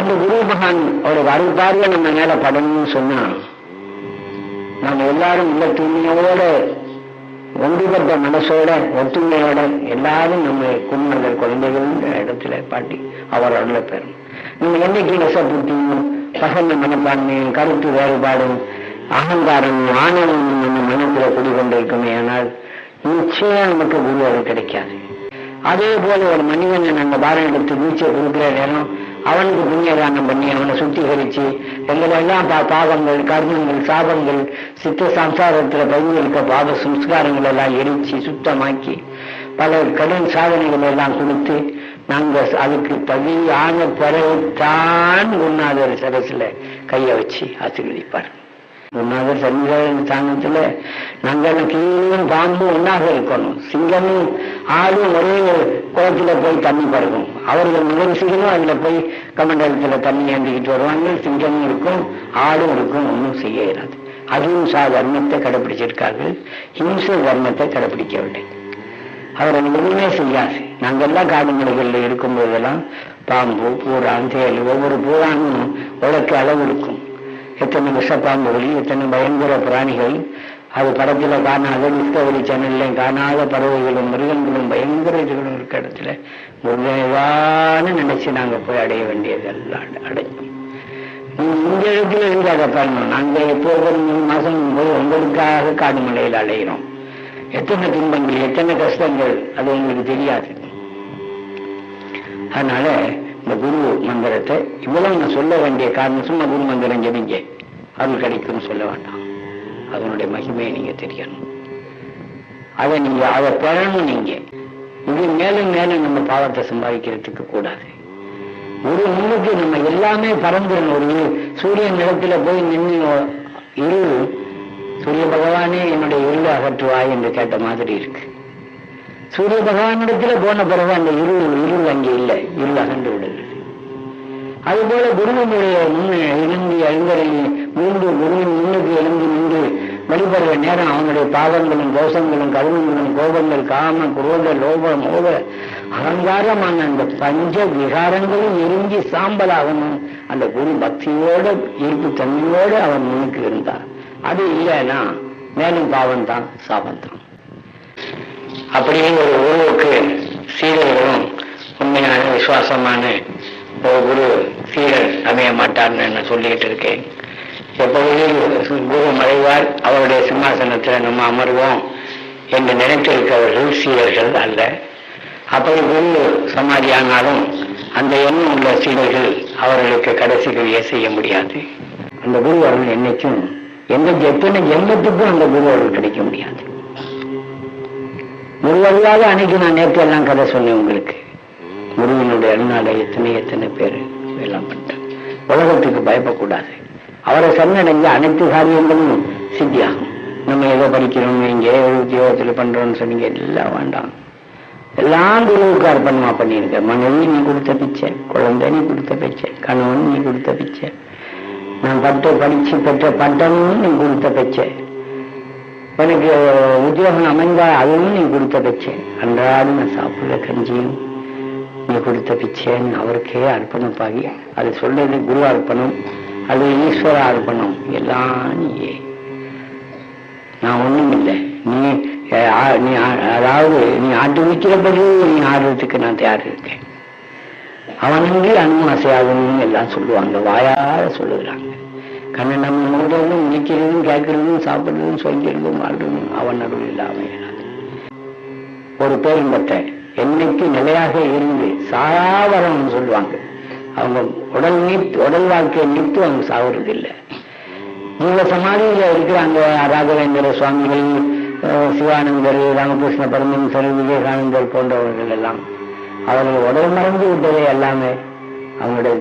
அந்த குரு மகான் ஒரு அருள்பார்வை நம்ம மேல படணும்னு சொன்னா நம்ம எல்லாரும் உள்ள தூய்மையோட ஒன்றுபட்ட மனசோட ஒற்றுமையோட எல்லாரும் நம்ம குடும்பங்கள் குழந்தைகள் இடத்துல பாட்டி அவர் அருளை பெறும். நீங்க என்னைக்கு நெசப்பூட்டியும் பசங்க மனப்பான்மையும் கருத்து வேறுபாடும் அகங்காரம் ஆணவம் நம்ம மனத்துல குடிகொண்டிருக்குமே ஆனால் நிச்சயம் நமக்கு குரு அது கிடைக்காது. அதே போல ஒரு மனிதனை நம்ம பாரம் எடுத்து நீச்சை கொடுக்குற நேரம் அவனுக்கு புண்ணியதானம் பண்ணி அவனை சுத்திகரிச்சு எங்களெல்லாம் பா பாவங்கள் கர்மங்கள் சாபங்கள் சித்த சம்சாரத்துல பதிந்திருக்க பாவ சம்ஸ்காரங்கள் எல்லாம் எரிச்சு சுத்தமாக்கி பல கடன் சாதனைகள் எல்லாம் கொடுத்து நாங்க அதுக்கு பதியான பிறகுதான் குருநாதர் சரசுல கையை வச்சு ஆசீர்வதிப்பார். குருநாதர் சன்னிதான ஸ்தானத்தில் நாங்கள் கீழும் பாம்பு ஒன்னாக இருக்கணும். சிங்கமும் ஆடும் ஒரே ஒரு குளத்துல போய் தண்ணி பருகும். அவர்கள் முதல் சிங்கமும் அதுல போய் கமண்டலத்துல தண்ணி ஏந்திக்கிட்டு வருவாங்க. சிங்கமும் இருக்கும் ஆடும் இருக்கும் ஒன்றும் செய்ய இயலாது அஹிம்சா தர்மத்தை கடைபிடிச்சிருக்கார்கள் ஹிம்ச தர்மத்தை கடைபிடிக்கவில்லை அவரை எதுவுமே செய்யாது. நாங்கெல்லாம் காடு மலைகளில் இருக்கும்போதெல்லாம் பாம்பு பூரான் தேல் ஒவ்வொரு பூரானும் உலக்கு அளவு இருக்கும். எத்தனை விஷப்பாம்புகள் எத்தனை பயங்கர பிராணிகள் அது படத்தில் காணாத டிஸ்கவரி சேனல்லையும் காணாத பறவைகளும் மிருகங்களும் பயங்கர இதுகளும் இருக்க இடத்துல முருகவான்னு நினைச்சு நாங்கள் போய் அடைய வேண்டியதெல்லாம் அடைஞ்சோம். இந்த இடத்துல இருந்து அதை பண்ணணும் நாங்கள் எப்போது மூணு மாசம் போய் உங்களுக்காக காடு மலையில் அடையிறோம் எத்தனை துன்பங்கள் எத்தனை கஷ்டங்கள் அது உங்களுக்கு தெரியாது. அதனால இந்த குரு மந்திரத்தை இவ்வளவு நான் சொல்ல வேண்டிய காரணம் சும்மா குரு மந்திரம் ஜெபிங்க. அருள் கிடைக்கும்னு சொல்ல வேண்டாம். மகிமையை நீங்க தெரியணும் அதை நீங்க அதை பெறணும் நீங்க இது மேலும் மேலும் நம்ம பாவத்தை சம்பாதிக்கிறதுக்கு கூடாது. ஒரு முன்னுக்கு நம்ம எல்லாமே பறந்துடணும். ஒரு சூரியன் நிலத்துல போய் நின்று இரு சூரிய பகவானே என்னுடைய இருளை அகற்றுவாய் என்று கேட்ட மாதிரி இருக்கு. சூரிய பகவானிடத்துல போன பிறகு அந்த இருள் இருள் அங்கே இல்லை. இருள் அகன்று விடுது அதுபோல குருவினுடைய முன் எழுந்து அழுங்கரில் மூன்று குருவின் முன்னுக்கு எழுந்து நின்று வெளிப்படுற நேரம் அவனுடைய பாவங்களும் தோஷங்களும் கருமங்களும் கோபங்கள் காம குரோத லோப மோக அகங்காரமான அந்த பஞ்ச விகாரங்களும் எரிஞ்சி சாம்பலாகணும் அந்த குரு பக்தியோட ஈர்ப்பு தன்மையோடு அவன் முன்னுக்கு இருந்தான். அது இல்லைன்னா மேலும் பாவம் தான் சாபம் தான் அப்படியே ஒரு குருவுக்கு சீடர்களும் உண்மையான விசுவாசமான ஒரு குரு சீடர் அமைய மாட்டார்னு நான் சொல்லிக்கிட்டு இருக்கேன். எப்பொழுதும் குரு மறைவார் அவருடைய சிம்மாசனத்தில் நம்ம அமர்வோம் என்று நினைத்திருக்கிறவர்கள் சீடர்கள் அல்ல. அப்படி குரு சமாதியானாலும் அந்த எண்ணம் உள்ள சீடர்கள் அவர்களுக்கு கடைசி கிரியை செய்ய முடியாது. அந்த குரு அருள் என்னைக்கும் எந்த எத்தனை ஜென்மத்துக்கும் அந்த குரு அருள் கிடைக்க முடியாது. முருவல்லாத அன்னைக்கு நான் நேற்று எல்லாம் கதை சொன்னேன் உங்களுக்கு. குருவினுடைய அருணால எத்தனை எத்தனை பேர் எல்லாம் பண்ணிட்டேன் உலகத்துக்கு பயப்படக்கூடாது. அவரை சரணடைஞ்ச அனைத்து காரியங்களும் சித்தியாகும் நம்ம ஏதோ படிக்கிறோம் இங்கே உத்தியோகத்தில் பண்றோம்னு சொன்னீங்க எல்லாம் வேண்டாம். எல்லாம் குருவுக்கு அர்ப்பணமா பண்ணியிருக்க. மனைவி நீ கொடுத்த பிச்சை குழந்தை நீ கொடுத்த பிச்சை கணவன் நீ கொடுத்த பிச்சை. நான் பட்ட படிச்சு பெற்ற பட்டமும் நீ கொடுத்த பிச்சை. எனக்கு உத்தியோகம் அமைந்தா அதுவும் நீ கொடுத்த பிச்சை. அன்றாடம் நான் சாப்பிட்ற கஞ்சியும் நீ கொடுத்த பிச்சைன்னு அவருக்கே அர்ப்பணப்பாகி அது சொல்றது குரு அர்ப்பணம் அது ஈஸ்வர அர்ப்பணம். எல்லாம் நீயே. நான் ஒண்ணும் இல்லை. நீ நீ அதாவது நீ ஆட்டு விற்கிறபடி நீ ஆடுறதுக்கு நான் தயார் இருக்கேன். அவனன்றி அனுமன் அசையாதுன்னு எல்லாம் சொல்லுவாங்க. வாயார சொல்லுகிறாங்க. கண்ணை நம்ம மூடுறதும் நினைக்கிறதும் கேட்கறதும் சாப்பிடுறதும் சொல்கிறதும் வாழ்றதும் அவன் அருள் இல்லாமல் ஒரு பேரும்பத்தை என்னைக்கு நிலையாக இருந்து சாவரம்னு சொல்லுவாங்க. அவங்க உடல் நீத்து உடல் வாழ்க்கையை நீத்து அவங்க சாகுறது இல்லை இவங்க சமாதியில இருக்கிறாங்க. ராகவேந்திர சுவாமிகள் சிவானந்தர் ராமகிருஷ்ண பரமேஸ்வரர் விவேகானந்தர் போன்றவர்கள் எல்லாம். அவர்கள் உடல் மறந்து விட்டதே எல்லாமே. அவங்களுடைய